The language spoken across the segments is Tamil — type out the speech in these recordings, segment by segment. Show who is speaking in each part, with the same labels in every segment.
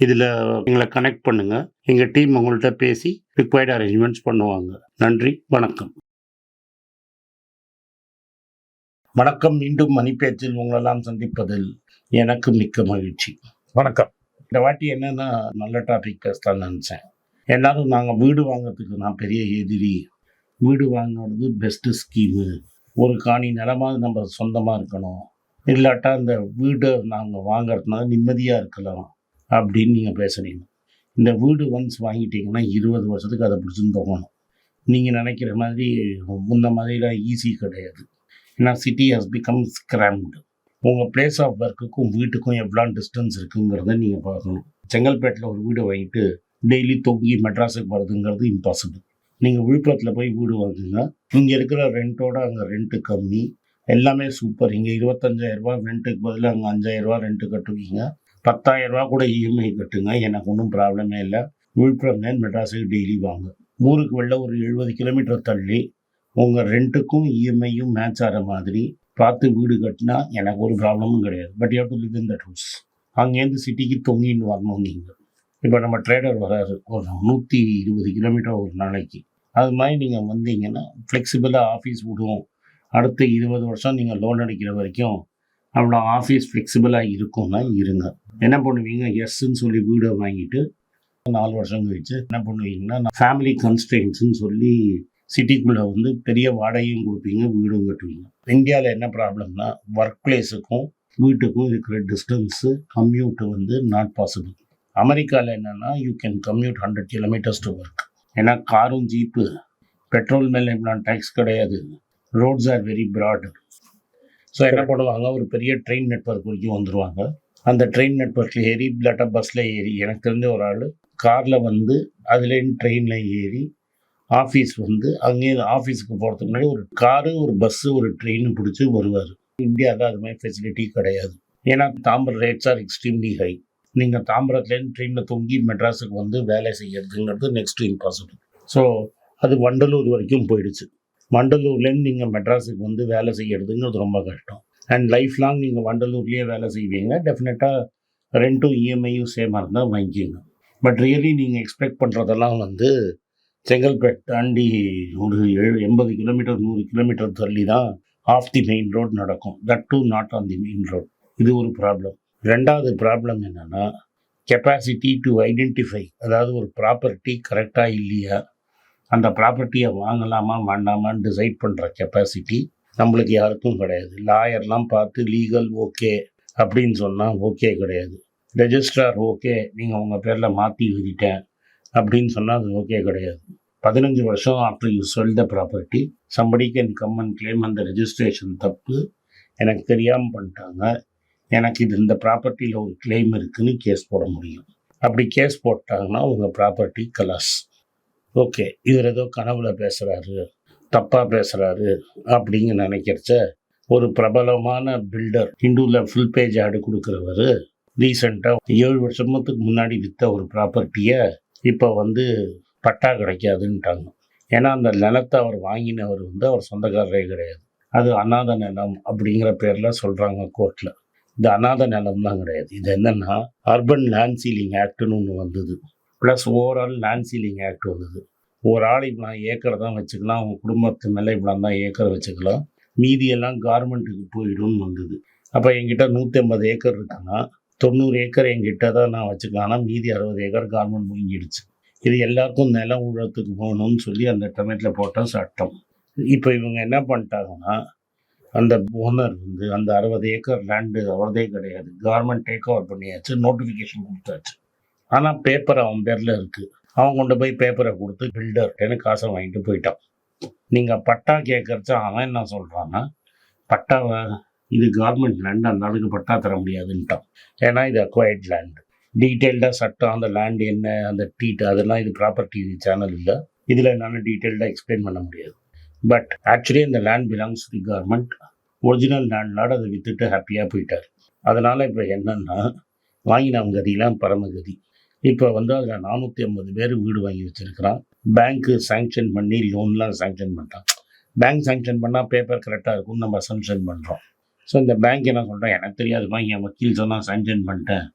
Speaker 1: இதில் எங்களை கனெக்ட் பண்ணுங்கள் எங்கள் டீம் உங்கள்கிட்ட பேசி ரிக்வயர்ட் அரேஞ்ச்மெண்ட்ஸ் பண்ணுவாங்க. நன்றி வணக்கம். வணக்கம் மீண்டும் மணிப்பேச்சில் உங்களெல்லாம் சந்திப்பதில் எனக்கு மிக்க மகிழ்ச்சி.
Speaker 2: வணக்கம்.
Speaker 1: இந்த வாட்டி என்னன்னா நல்ல டாபிக் பேசலாம்னு நினச்சேன். எல்லாரும் நாங்கள் வீடு வாங்குறதுக்கு நான் பெரிய எதிரி. வீடு வாங்குறது பெஸ்ட்டு ஸ்கீமு ஒரு காணி நிலமாவது நம்ம சொந்தமாக இருக்கணும். இல்லாட்டா இந்த வீடை நாங்கள் வாங்குறதுனால நிம்மதியாக இருக்கலாம். அப்படின்னு நீங்கள் பேசுகிறீங்க இந்த வீடு ஒன்ஸ் வாங்கிட்டீங்கன்னா இருபது வருஷத்துக்கு அதை பிடிச்சின்னு போகணும். நீங்கள் நினைக்கிற மாதிரி முன்ன மாதிரிலாம் ஈஸி கிடையாது. ஏன்னா சிட்டி ஹஸ் பிகம் ஸ்கிராம்டு உங்கள் பிளேஸ் ஆஃப் ஒர்க்குக்கும் வீட்டுக்கும் எவ்வளோ டிஸ்டன்ஸ் இருக்குங்கிறத நீங்கள் பார்க்கணும். செங்கல்பேட்டில் ஒரு வீடு வாங்கிட்டு டெய்லி தொங்கி மெட்ராஸுக்கு வருதுங்கிறது இம்பாசிபிள் நீங்கள் விழுப்புரத்தில் போய் வீடு வாங்குங்க. இங்கே இருக்கிற ரெண்ட்டோட அங்கே ரெண்ட்டு கம்மி. எல்லாமே சூப்பர் இங்கே இருபத்தஞ்சாயிரரூபா ரெண்ட்டுக்கு பதிலாக அங்கே அஞ்சாயிரரூபா ரெண்ட்டு கட்டுவீங்க. பத்தாயிரரூபா கூட இஎம்ஐ கட்டுங்க எனக்கு ஒன்றும் ப்ராப்ளமே இல்லை. விழுப்புரம்லேருந்து மெட்ராஸுக்கு டெய்லி வாங்க. ஊருக்கு வெளில ஒரு எழுபது கிலோமீட்டர் தள்ளி உங்கள் ரெண்ட்டுக்கும் இஎம்ஐயும் மேட்ச் ஆகிற மாதிரி பார்த்து வீடு கட்டினா எனக்கு ஒரு ப்ராப்ளமும் கிடையாது. But you to live in that house அங்கேருந்து சிட்டிக்கு தொங்கின்னு வரணும் நீங்கள் இப்போ நம்ம ட்ரேடர் வராரு ஒரு நூற்றி இருபது கிலோமீட்டர் ஒரு நாளைக்கு. அது மாதிரி நீங்கள் வந்தீங்கன்னா ஃப்ளெக்சிபிளாக ஆஃபீஸ் விடுவோம். அடுத்த இருபது வருஷம் நீங்கள் லோன் அடிக்கிற வரைக்கும் நம்மளோட ஆஃபீஸ் ஃப்ளெக்சிபிளாக இருக்கும்னா இருங்க. என்ன பண்ணுவீங்க? எஸ்ன்னு சொல்லி வீடை வாங்கிட்டு நாலு வருஷம் கழிச்சு என்ன பண்ணுவீங்கன்னா ஃபேமிலி கன்ஸ்ட்ரெயின்ஸ்னு சொல்லி சிட்டிக்குள்ளே வந்து பெரிய வாடகையும் கொடுப்பீங்க வீடும் கட்டுவீங்க. இந்தியாவில் என்ன ப்ராப்ளம்னா ஒர்க் பிளேஸுக்கும் வீட்டுக்கும் இருக்கிற டிஸ்டன்ஸு கம்யூட்டு வந்து நாட் பாசிபிள் அமெரிக்காவில் என்னென்னா you can commute hundred kilometres to work ஏன்னா காரும் ஜீப்பு பெட்ரோல் மேலே டேக்ஸ் கிடையாது. Roads are very broad so என்ன பண்ணுவாங்க? ஒரு பெரிய ட்ரெயின் நெட்ஒர்க் வரைக்கும் வந்துடுவாங்க அந்த ட்ரெயின் நெட்ஒர்க்கில் ஏறி இல்லாட்டா பஸ்ஸில் ஏறி எனக்கு தெரிஞ்ச ஒரு ஆள் காரில் வந்து அதுலேருந்து ட்ரெயினில் ஏறி ஆஃபீஸ் வந்து அங்கேயே ஆஃபீஸுக்கு போகிறதுக்கு முன்னாடி ஒரு காரு ஒரு பஸ்ஸு ஒரு ட்ரெயின் பிடிச்சி வருவார். இந்தியாவில் அது மாதிரி ஃபெசிலிட்டி கிடையாது. ஏன்னா Tambaram rates are extremely high நீங்கள் தாம்பரத்துலேருந்து ட்ரெயினில் தொங்கி மெட்ராஸுக்கு வந்து வேலை செய்யறதுங்கிறது நெக்ஸ்ட் இம்பாசிபிள் ஸோ அது வண்டலூர் வரைக்கும் போயிடுச்சு. வண்டலூர்லேருந்து நீங்கள் மெட்ராஸுக்கு வந்து வேலை செய்யறதுங்கிறது ரொம்ப கஷ்டம். அண்ட் லைஃப் லாங் நீங்கள் வண்டலூர்லேயே வேலை செய்வீங்க. டெஃபினட்டாக ரெண்ட்டும் இஎம்ஐயும் சேமாக இருந்தால் வாங்கிக்கிங்க. பட் ரியலி நீங்கள் எக்ஸ்பெக்ட் பண்ணுறதெல்லாம் வந்து செங்கல்பேட் தாண்டி ஒரு எழு எண்பது கிலோமீட்டர் நூறு கிலோமீட்டர் தள்ளி தான் ஆஃப் தி மெயின் ரோட் நடக்கும். That too not on the main road இது ஒரு ப்ராப்ளம் ரெண்டாவது ப்ராப்ளம் என்னென்னா கெப்பாசிட்டி டு ஐடென்டிஃபை அதாவது ஒரு ப்ராப்பர்ட்டி கரெக்டாக இல்லையா? அந்த ப்ராப்பர்ட்டியை வாங்கலாமா வேண்டாமான்னு டிசைட் பண்ணுற கெப்பாசிட்டி நம்மளுக்கு யாருக்கும் கிடையாது. லாயர்லாம் பார்த்து லீகல் ஓகே அப்படின்னு சொன்னால் ஓகே கிடையாது. ரெஜிஸ்ட்ரார் ஓகே நீங்கள் உங்கள் பேரில் மாற்றி எழுதிட்டேன் அப்படின்னு சொன்னால் அது ஓகே கிடையாது. பதினஞ்சு வருஷம் after you sell the property somebody can come and claim அந்த ரெஜிஸ்ட்ரேஷன் தப்பு. எனக்கு தெரியாமல் பண்ணிட்டாங்க. எனக்கு இது இந்த ப்ராப்பர்ட்டியில் ஒரு கிளைம் இருக்குதுன்னு கேஸ் போட முடியும். அப்படி கேஸ் போட்டாங்கன்னா உங்கள் ப்ராப்பர்ட்டி கலாஸ் ஓகே இவர் ஏதோ கனவுல பேசுகிறாரு தப்பாக பேசுகிறாரு அப்படின்னு நினைக்கிறச்ச ஒரு பிரபலமான பில்டர் ஹிந்துவில் ஃபுல் பேஜ் ஆடு கொடுக்குறவர் ரீசெண்டாக ஏழு வருஷத்துக்கு முன்னாடி விற்ற ஒரு ப்ராப்பர்ட்டியை இப்போ வந்து பட்டா கிடைக்காதுன்ட்டாங்க. ஏன்னா அந்த நிலத்தை அவர் வாங்கினவர் வந்து அவர் சொந்தக்காரரே கிடையாது. அது அநாத நிலம் அப்படிங்கிற பேரில் சொல்கிறாங்க கோர்ட்டில் இந்த அநாத நிலம் தான் கிடையாது. இது என்னென்னா அர்பன் லேண்ட் சீலிங் ஆக்டுன்னு ஒன்று வந்தது. Plus overall land ceiling act வந்தது. ஒரு ஆள் இவ்வளோ ஏக்கரை தான் வச்சுக்கலாம் அவங்க குடும்பத்து மேலே இவ்வளோ தான் ஏக்கரை வச்சுக்கலாம். மீதியெல்லாம் கார்மெண்ட்டுக்கு போயிடும்னு வந்தது. அப்போ என்கிட்ட நூற்றி ஐம்பது ஏக்கர் இருக்குன்னா தொண்ணூறு ஏக்கர் என்கிட்ட தான் நான் வச்சுக்கலாம். ஆனால் மீதி அறுபது ஏக்கர் கார்மெண்ட் முங்கிடுச்சு இது எல்லாருக்கும் நிலம் உழத்துக்கு போகணும்னு சொல்லி அந்த டமேட்டில் போட்ட சட்டம். இப்போ இவங்க என்ன பண்ணிட்டாங்கன்னா அந்த ஓனர் வந்து அந்த அறுபது ஏக்கர் லேண்டு அவரதே கிடையாது. கவர்மெண்ட் டேக் ஓவர் பண்ணியாச்சு நோட்டிஃபிகேஷன் கொடுத்தாச்சு. ஆனால் பேப்பர் அவன் பேரில் இருக்குது அவன் கொண்டு போய் பேப்பரை கொடுத்து பில்டர் எனக்கு காசை வாங்கிட்டு போயிட்டான். நீங்கள் பட்டா கேட்கறச்ச அவன் என்ன சொல்கிறான்னா பட்டாவை இது கவர்மெண்ட் லேண்ட் அந்த அளவுக்கு பட்டா தர முடியாதுன்ட்டான். ஏன்னா இது அக்வயர்ட் லேண்ட் டீட்டெயில்டாக சட்டம் அந்த லேண்ட் என்ன அந்த டீட் அதெல்லாம் இது ப்ராப்பர்ட்டி சேனல் இல்லை. இதில் என்னால் டீட்டெயில்டாக எக்ஸ்பிளைன் பண்ண முடியாது. பட் ஆக்சுவலி இந்த land belongs the government original லேண்ட்னால அதை விற்றுட்டு ஹாப்பியாக போயிட்டார். அதனால் இப்போ என்னென்னா வாங்கினவங்க கதிலாம் பரமகதி. இப்போ வந்து அதில் நானூற்றி ஐம்பது பேர் வீடு வாங்கி வச்சுருக்கிறான். பேங்க்கு சேங்ஷன் பண்ணி லோன்லாம் சேங்ஷன் பண்ணிட்டான் பேங்க் சேங்ஷன் பண்ணால் பேப்பர் கரெக்டாக இருக்கும்னு நம்ம சாங்ஷன் பண்ணுறோம் ஸோ இந்த பேங்க் என்ன சொல்கிறேன் எனக்கு தெரியாதுமா என் வக்கீல் சொன்னால் சேங்ஷன் பண்ணிட்டேன்.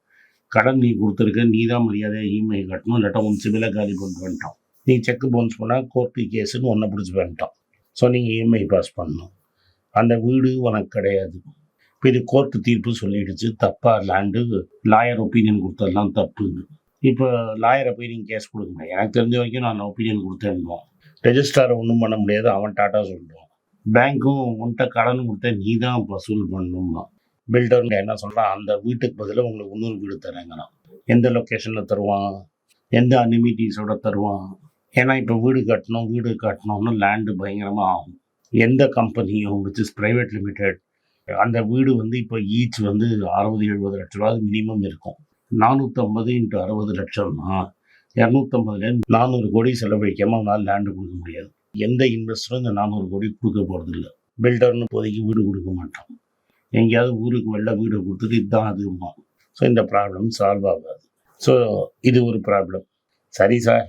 Speaker 1: கடன் நீ கொடுத்துருக்க நீ தான் மரியாதையாக இஎம்ஐ கட்டணும் இல்லாட்டா உன் சிவிலை காலி கொண்டு வந்துட்டோம் நீ செக் பவுன்ஸ் பண்ணால் கோர்ட்டு கேஸுன்னு ஒன்றை பிடிச்சி பண்ணிட்டோம் ஸோ நீங்கள் இஎம்ஐ பாஸ் பண்ணணும். அந்த வீடு உனக்கு கிடையாது. இப்போ இது கோர்ட்டு தீர்ப்பு சொல்லிடுச்சு. தப்பாக லேண்டு லாயர் ஒப்பீனியன் கொடுத்ததெல்லாம் தப்புன்னு. இப்போ லாயரை போய் நீங்கள் கேஸ் கொடுங்க. எனக்கு தெரிஞ்ச வரைக்கும் நான் ஒப்பீனியன் கொடுத்தேன்னுவோம் ரெஜிஸ்டாரை ஒன்றும் பண்ண முடியாது. அவன் டாட்டா சொல்லுவான். பேங்க்கும் உன்கிட்ட கடன் கொடுத்த நீ தான் வசூல் பண்ணணுமா பில்டர் என்ன சொல்கிறான் அந்த வீட்டுக்கு பதிலாக உங்களுக்கு இன்னொரு வீடு தரேங்கிறான். எந்த லொக்கேஷனில் தருவான்? எந்த அனிமிட்டிஸோட தருவான்? ஏன்னா இப்போ வீடு கட்டணும் வீடு கட்டணும்னு லேண்டு பயங்கரமாக ஆகும். எந்த கம்பெனியும் விச் இஸ் ப்ரைவேட் லிமிடெட் அந்த வீடு வந்து இப்போ ஈச் வந்து அறுபது எழுபது லட்ச ரூபா மினிமம் இருக்கும். நானூற்றம்பது இன்ட்டு அறுபது லட்சம்னா இரநூத்தம்பதுலேருந்து நானூறு கோடி செலவழிக்காமல் அவனால் லேண்டு கொடுக்க முடியாது. எந்த இன்வெஸ்டரும் இந்த நானூறு கோடி கொடுக்க போகிறதில்ல பில்டர்னு இப்போதைக்கு வீடு கொடுக்க மாட்டான். எங்கேயாவது ஊருக்கு வெளில வீடு கொடுத்துட்டு இதுதான் அதுமா ஸோ இந்த ப்ராப்ளம் சால்வ் ஆகாது. ஸோ இது ஒரு ப்ராப்ளம் சரி சார்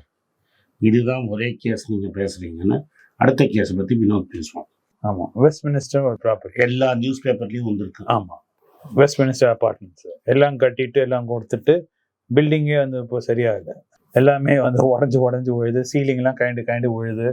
Speaker 1: இதுதான் ஒரே கேஸ் நீங்கள் பேசுகிறீங்கன்னு அடுத்த கேஸை பற்றி வினோத் பேசுவோம்
Speaker 2: ஆமாம் வெஸ்ட் மினிஸ்டர் ஒரு ப்ராப்பர்ட்டி
Speaker 1: எல்லா நியூஸ் பேப்பர்லேயும் வந்திருக்கு.
Speaker 2: ஆமாம் வெஸ்ட் மினிஸ்டர் அப்பார்ட்மெண்ட்ஸ் எல்லாம் கட்டிட்டு எல்லாம் கொடுத்துட்டு பில்டிங்கே வந்து இப்போ சரியா இல்லை எல்லாமே வந்து உடஞ்சி உடஞ்சி விழுது சீலிங்லாம் கழண்டு கழண்டு விழுது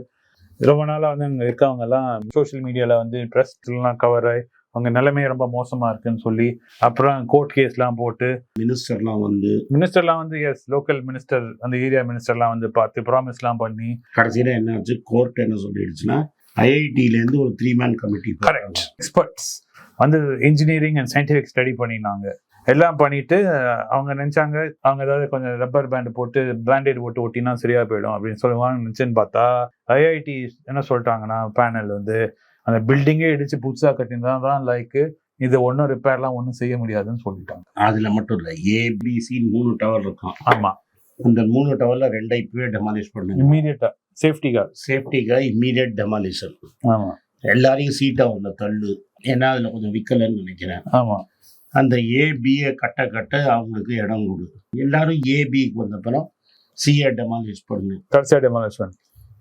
Speaker 2: ரொம்ப நாளாக வந்து அங்கே இருக்கவங்கெல்லாம் சோஷியல் மீடியாவில் வந்து ட்ரெஸ்லாம் கவர் ஆகி அவங்க நிலைமை ரொம்ப மோசமாக இருக்குன்னு சொல்லி அப்புறம் கோர்ட் கேஸ்லாம் போட்டு.
Speaker 1: மினிஸ்டர்லாம் வந்து
Speaker 2: மினிஸ்டர்லாம் வந்து எஸ் லோக்கல் மினிஸ்டர் அந்த ஏரியா மினிஸ்டர்லாம் வந்து பார்த்து ப்ராமிஸ்லாம் பண்ணி.
Speaker 1: கடைசியில் என்ன ஆச்சு? கோர்ட் என்ன சொல்லிடுச்சுன்னா ஐஐடியிலேருந்து ஒரு three man committee
Speaker 2: correct experts வந்து இன்ஜினியரிங் அண்ட் சயின்டிஃபிக் ஸ்டடி பண்ணினாங்க எல்லாம் பண்ணிட்டு அவங்க நினைச்சாங்க அவங்க ஏதாவது கொஞ்சம் ரப்பர் பேண்ட் போட்டு பேண்டேட் போட்டு ஒட்டினா சரியா போயிடும் அப்படின்னு சொல்லுவாங்க நினைச்சுன்னு பார்த்தா ஐஐடி என்ன சொல்லிட்டாங்கன்னா பேனல் வந்து அந்த பில்டிங்கே இடிச்சு புதுசா கட்டியிருந்தா தான் லைக் இது ஒன்றும் ரிப்பேர்லாம் ஒன்றும் செய்ய முடியாதுன்னு சொல்லிட்டாங்க.
Speaker 1: அதில் மட்டும் இல்லை ஏபிசி மூணு டவர் இருக்கும்.
Speaker 2: ஆமா.
Speaker 1: அந்த மூணு டவரில் ரெண்டை இப்பவே டெமாலிஷ் பண்ணுங்க.
Speaker 2: இம்மீடியட்டா சேஃப்டிக்காக
Speaker 1: சேஃப்டிக்காக இம்மீடியட் டெமாலிஷன்
Speaker 2: ஆமா.
Speaker 1: எல்லாரையும் சீட்டை ஒன்று தள்ளு. ஏன்னா அதில் கொஞ்சம் விற்கலன்னு நினைக்கிறேன்.
Speaker 2: ஆமா.
Speaker 1: அந்த ஏபியை கட்ட கட்ட அவங்களுக்கு இடம் கொடு. எல்லாரும் ஏபிக்கு வந்தப்பறம் சிஏ டெமாலிஷ் பண்ணு.
Speaker 2: கடைசியா டெமாலிஷன்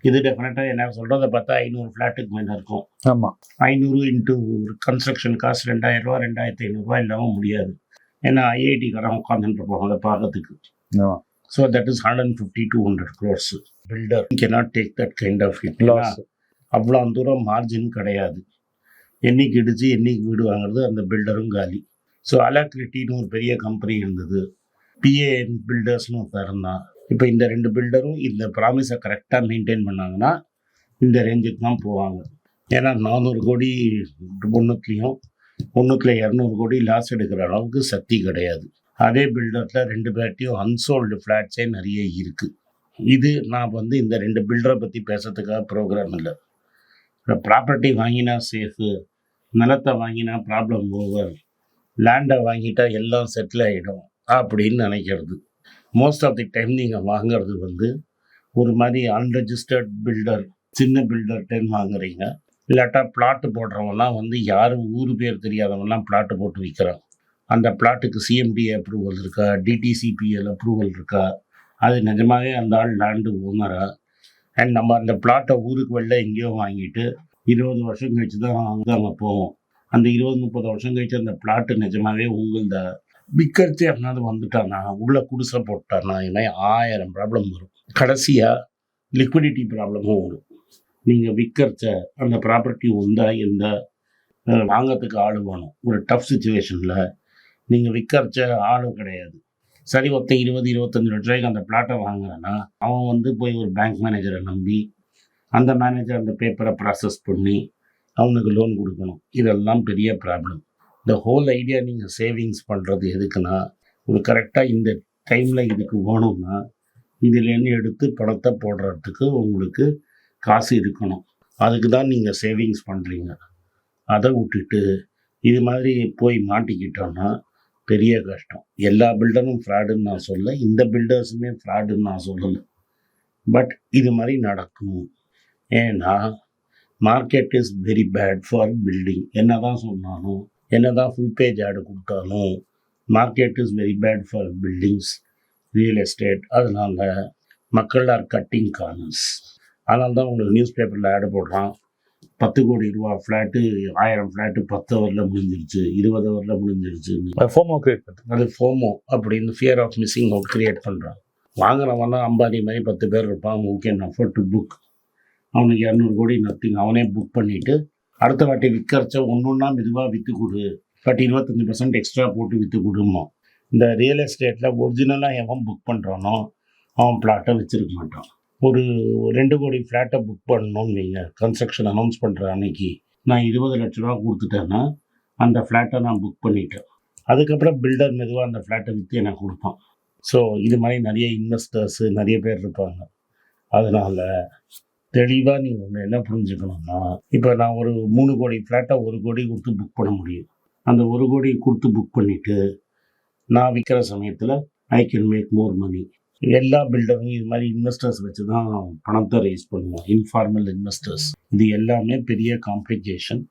Speaker 1: இது டெஃபினட்டாக என்ன சொல்கிறத பார்த்தா ஐநூறு ஃப்ளாட்டுக்கு மேலே இருக்கும்.
Speaker 2: ஆமா.
Speaker 1: ஐநூறு இன்ட்டு கன்ஸ்ட்ரக்ஷன் காசு ரெண்டாயிரம் ரூபா ரெண்டாயிரத்தி ஐநூறுரூவா இல்லாமல் முடியாது. ஏன்னா ஐஐடிக்காரன் உட்காந்துட்டு இருப்போம் அதை பார்க்கறதுக்கு. So that is hundred and fifty two hundred crores builder cannot take that kind of
Speaker 2: loss
Speaker 1: அவ்வளோ தூரம் மார்ஜின் கிடையாது. என்னைக்கு இடிச்சு என்னைக்கு வீடு வாங்குறது அந்த பில்டரும் காலி. ஸோ அலாக்ரிட்டின்னு ஒரு பெரிய கம்பெனி இருந்தது. பிஏஎன் பில்டர்ஸ்னு ஒருத்தர் இருந்தான். இப்போ இந்த ரெண்டு பில்டரும் இந்த ப்ராமிஸை கரெக்டாக மெயின்டைன் பண்ணாங்கன்னா இந்த ரேஞ்சுக்கு தான் போவாங்க. ஏன்னா நானூறு கோடி ஒன்றுத்துலேயும் ஒன்றுத்துல இரநூறு கோடி லாஸ் எடுக்கிற அளவுக்கு சக்தி கிடையாது. அதே பில்டரில் ரெண்டு பேர்ட்டையும் அன்சோல்டு ஃப்ளாட்ஸே நிறைய இருக்குது இது நான் வந்து இந்த ரெண்டு பில்டரை பற்றி பேசுறதுக்காக ப்ரோக்ராம் இல்லை. ப்ராப்பர்ட்டி வாங்கினா சேஃபு நிலத்தை வாங்கினா ப்ராப்ளம் ஓவர் லேண்டை வாங்கிட்டா எல்லாம் செட்டில் ஆகிடும் அப்படின்னு நினைக்கிறது. மோஸ்ட் ஆஃப் தி டைம் நீங்கள் வாங்குறது வந்து ஒரு மாதிரி அன்ரெஜிஸ்டர்ட் பில்டர் சின்ன பில்டர் டென் வாங்குறீங்க. இல்லாட்டா பிளாட்டு போடுறவங்கலாம் வந்து யாரும் ஊர் பேர் தெரியாதவங்கலாம் பிளாட்டு போட்டு விற்கிறான் அந்த பிளாட்டுக்கு சிஎம்டி அப்ரூவல் இருக்கா? டிடிசிபிஎல் அப்ரூவல் இருக்கா? அது நிஜமாவே அந்த ஆள் லேண்டு ஓனரா அண்ட் நம்ம அந்த பிளாட்டை ஊருக்கு வெளில எங்கேயோ வாங்கிட்டு இருபது வருஷம் கழிச்சு தான் அங்கே அங்கே போவோம். அந்த இருபது முப்பது வருஷம் கழிச்சு அந்த பிளாட்டு நிஜமாவே உங்களத விற்கிறச்சே எவனாவது வந்துட்டானா உள்ளே குடிசை போட்டானா இது ஆயிரம் ப்ராப்ளம் வரும். கடைசியாக லிக்விடிட்டி ப்ராப்ளமும் வரும். நீங்கள் விற்கிறச்ச அந்த ப்ராப்பர்ட்டி உண்டா எந்த வாங்கிறதுக்கு ஆள் வேணும். ஒரு டஃப் சுச்சுவேஷனில் நீங்கள் விற்கிறச்ச ஆளும் கிடையாது. சரி ஒருத்தன் இருபது இருபத்தஞ்சு லட்ச ரூபாய்க்கு அந்த பிளாட்டை வாங்குறான்னா அவன் வந்து போய் ஒரு பேங்க் மேனேஜரை நம்பி அந்த மேனேஜர் அந்த பேப்பரை ப்ராசஸ் பண்ணி அவனுக்கு லோன் கொடுக்கணும். இதெல்லாம் பெரிய ப்ராப்ளம் இந்த ஹோல் ஐடியா நீங்கள் சேவிங்ஸ் பண்ணுறது எதுக்குன்னா ஒரு கரெக்டாக இந்த டைமில் இதுக்கு வேணும்னா இதுலேருந்து எடுத்து பணத்தை போடுறதுக்கு உங்களுக்கு காசு இருக்கணும். அதுக்கு தான் நீங்கள் சேவிங்ஸ் பண்ணுறீங்க அதை விட்டுட்டு இது மாதிரி போய் மாட்டிக்கிட்டோன்னா பெரிய கஷ்டம். எல்லா பில்டரும் ஃப்ராடுன்னு நான் சொல்ல இந்த பில்டர்ஸுமே ஃப்ராடுன்னு நான் சொல்லலை. பட் இது மாதிரி நடக்கும். ஏன்னா market is very bad for building என்ன தான் சொன்னாலும் என்ன தான் ஃபுல் பேஜ் ஆடு கொடுத்தாலும் market is very bad for buildings real estate அதனால் மக்கள் ஆர் கட்டிங் கார்னர்ஸ் அதனால தான் உங்களுக்கு நியூஸ் பேப்பரில் ஆடு போடுறான். பத்து கோடி ரூபா ஃப்ளாட்டு ஆயிரம் ஃப்ளாட்டு பத்து ஹவரில் முடிஞ்சிருச்சு இருபது ஹவரில் முடிஞ்சிருச்சுன்னு.
Speaker 2: ஃபோமோ கிரியேட் பண்ணுறது
Speaker 1: அது ஃபோமோ அப்படின்னு fear of missing out create பண்ணுறான் வாங்குறவன் தான் அம்பானி மாதிரி பத்து பேர் இருப்பான் ஓகே அஃபோர்ட் டு புக் அவனுக்கு இரநூறு கோடி நத்திங் அவனே புக் பண்ணிவிட்டு அடுத்த வாட்டி விற்கிறச்ச ஒன்று ஒன்றா மெதுவாக விற்று கொடு. பட் இருபத்தஞ்சி பர்சன்ட் எக்ஸ்ட்ரா போட்டு விற்று கொடுமா இந்த ரியல் எஸ்டேட்டில் ஒரிஜினலாக எவன் புக் பண்ணுறானோ அவன் பிளாட்டை வச்சிருக்க மாட்டான். ஒரு ரெண்டு கோடி ஃப்ளாட்டை புக் பண்ணணும்னு வைங்க. கன்ஸ்ட்ரக்ஷன் அனௌன்ஸ் பண்ணுற அன்னைக்கு நான் இருபது லட்ச ரூபா கொடுத்துட்டேன்னா அந்த ஃப்ளாட்டை நான் புக் பண்ணிட்டேன். அதுக்கப்புறம் பில்டர் மெதுவாக அந்த ஃப்ளாட்டை விற்று எனக்கு கொடுப்பான். ஸோ இது மாதிரி நிறைய இன்வெஸ்டர்ஸு நிறைய பேர் இருப்பாங்க. அதனால் தெளிவாக நீங்கள் ஒன்று என்ன புரிஞ்சுக்கணும்னா இப்போ நான் ஒரு மூணு கோடி ஃப்ளாட்டை ஒரு கோடி கொடுத்து புக் பண்ண முடியும். அந்த ஒரு கோடி கொடுத்து புக் பண்ணிவிட்டு நான் விற்கிற சமயத்தில் ஐ கேன் மேக் மோர் மணி எல்லா பில்டரும் இது மாதிரி இன்வெஸ்டர்ஸ் வச்சு தான் பணத்தை ரைஸ் பண்ணுவோம். இன்ஃபார்மல் இன்வெஸ்டர்ஸ் இது எல்லாமே பெரிய காம்ப்ளிகேஷன்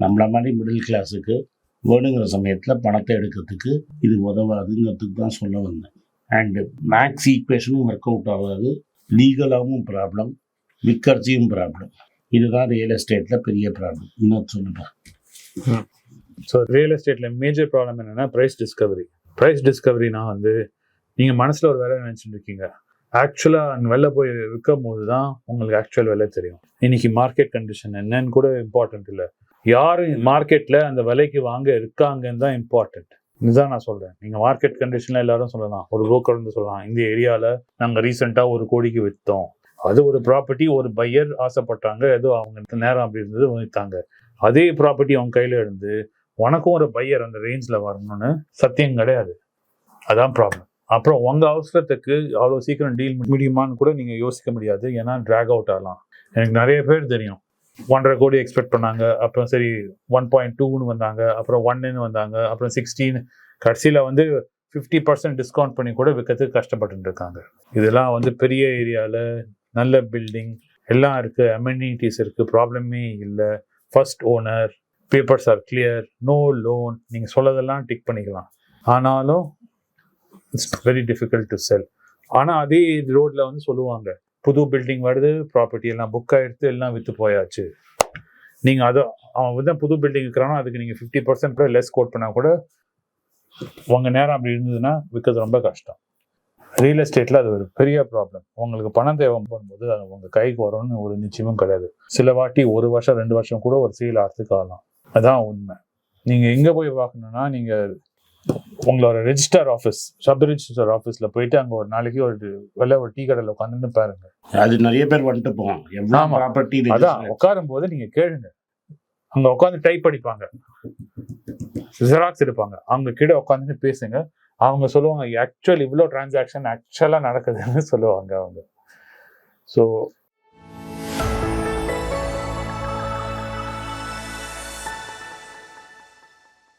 Speaker 1: நம்மள மாதிரி மிடில் கிளாஸுக்கு வேணுங்கிற சமயத்தில் பணத்தை எடுக்கிறதுக்கு இது உதவாதுங்கிறதுக்கு தான் சொல்ல வந்தேன். அண்டு மேக்ஸ் ஈக்குவேஷனும் ஒர்க் அவுட் ஆகாது. லீகலாகவும் ப்ராப்ளம் விற்கர்ச்சியும் ப்ராப்ளம் இதுதான் ரியல் எஸ்டேட்டில் பெரிய ப்ராப்ளம் இன்னொரு சொல்லுங்கள்
Speaker 2: ஸோ ரியல் எஸ்டேட்டில் மேஜர் ப்ராப்ளம் என்னென்னா ப்ரைஸ் டிஸ்கவரி ப்ரைஸ் டிஸ்கவரினா வந்து நீங்கள் மனசில் ஒரு வேலை நினச்சிட்டு இருக்கீங்க. ஆக்சுவலாக அந்த வெளில போய் விற்கும் போது தான் உங்களுக்கு ஆக்சுவல் விலை தெரியும். இன்னைக்கு மார்க்கெட் கண்டிஷன் என்னன்னு கூட இம்பார்ட்டன்ட் இல்லை. யார் மார்க்கெட்டில் அந்த விலைக்கு வாங்க இருக்காங்கன்னு தான் இம்பார்ட்டன்ட் இதுதான் நான் சொல்கிறேன் நீங்கள் மார்க்கெட் கண்டிஷனில் எல்லாரும் சொல்லலாம். ஒரு புரோக்கர் வந்து சொல்லலாம் இந்த ஏரியாவில் நாங்கள் ரீசெண்டாக ஒரு கோடிக்கு விற்றோம் அது ஒரு ப்ராப்பர்ட்டி ஒரு பையர் ஆசைப்பட்டாங்க. ஏதோ அவங்க நேரம் அப்படி இருந்தது விற்றாங்க அதே ப்ராப்பர்ட்டி அவங்க கையில் இருந்து உனக்கும் ஒரு பையர் அந்த ரேஞ்சில் வரணும்னு சத்தியம் கிடையாது. அதான் ப்ராப்ளம் அப்புறம் உங்கள் அவசரத்துக்கு அவ்வளோ சீக்கிரம் டீல் முடியுமான்னு கூட நீங்கள் யோசிக்க முடியாது. ஏன்னா ட்ராக் அவுட் ஆகலாம். எனக்கு நிறைய பேர் தெரியும். ஒன்றரை கோடி எக்ஸ்பெக்ட் பண்ணாங்க. அப்புறம் சரி ஒன் பாயிண்ட் டூன்னு வந்தாங்க. அப்புறம் ஒன்னுன்னு வந்தாங்க. அப்புறம் சிக்ஸ்டீன் கடைசியில் வந்து ஃபிஃப்டி பர்சன்ட் டிஸ்கவுண்ட் பண்ணி கூட விற்கிறதுக்கு கஷ்டப்பட்டு இருக்காங்க. இதெல்லாம் வந்து பெரிய ஏரியாவில் நல்ல பில்டிங் எல்லாம் இருக்குது அமெனிட்டிஸ் இருக்குது ப்ராப்ளமே இல்லை. First owner papers are clear no loan நீங்கள் சொல்லதெல்லாம் டிக் பண்ணிக்கலாம். ஆனாலும் it's very difficult to sell ஆனால் அதே ரோடில் வந்து சொல்லுவாங்க புது பில்டிங் வருது ப்ராப்பர்ட்டி எல்லாம் புக் ஆகிடுத்து எல்லாம் விற்று போயாச்சு. நீங்கள் அதை அவன் வந்து புது பில்டிங் இருக்கிறானோ அதுக்கு நீங்கள் ஃபிஃப்டி பர்சன்ட் கூட லெஸ் கோட் பண்ணால் கூட உங்கள் நேரம் அப்படி இருந்ததுன்னா விற்கிறது ரொம்ப கஷ்டம். ரியல் எஸ்டேட்டில் அது ஒரு பெரிய ப்ராப்ளம் உங்களுக்கு பணம் தேவை அது உங்கள் கைக்கு வரும்னு ஒரு நிச்சயமும் கிடையாது. சில வாட்டி ஒரு வருஷம் ரெண்டு வருஷம் கூட ஒரு சீல் ஆகிறதுக்கு ஆகலாம். அதான் உண்மை. நீங்கள் எங்கே போய் பார்க்கணுன்னா நீங்கள் உங்களோட ரெஜிஸ்டர் ஆஃபீஸ் சப் ரெஜிஸ்டர் ஆஃபீஸில் போயிட்டு அங்கே ஒரு நாளைக்கு ஒரு வெளில ஒரு டீ கடையில் உட்காந்துன்னு பாருங்க.
Speaker 1: அது நிறைய பேர் வந்துட்டு போவான் எவ்வளோ. ப்ராப்பர்ட்டி
Speaker 2: அதான் உட்காரும் போது நீங்கள் கேளுங்க. அங்கே உட்காந்து டைப் அடிப்பாங்க. ஜெராக்ஸ் எடுப்பாங்க. அவங்க கிட்ட உட்காந்து பேசுங்க. அவங்க சொல்லுவாங்க ஆக்சுவல் இவ்வளோ டிரான்சாக்ஷன் ஆக்சுவலாக நடக்குதுன்னு சொல்லுவாங்க அவங்க. ஸோ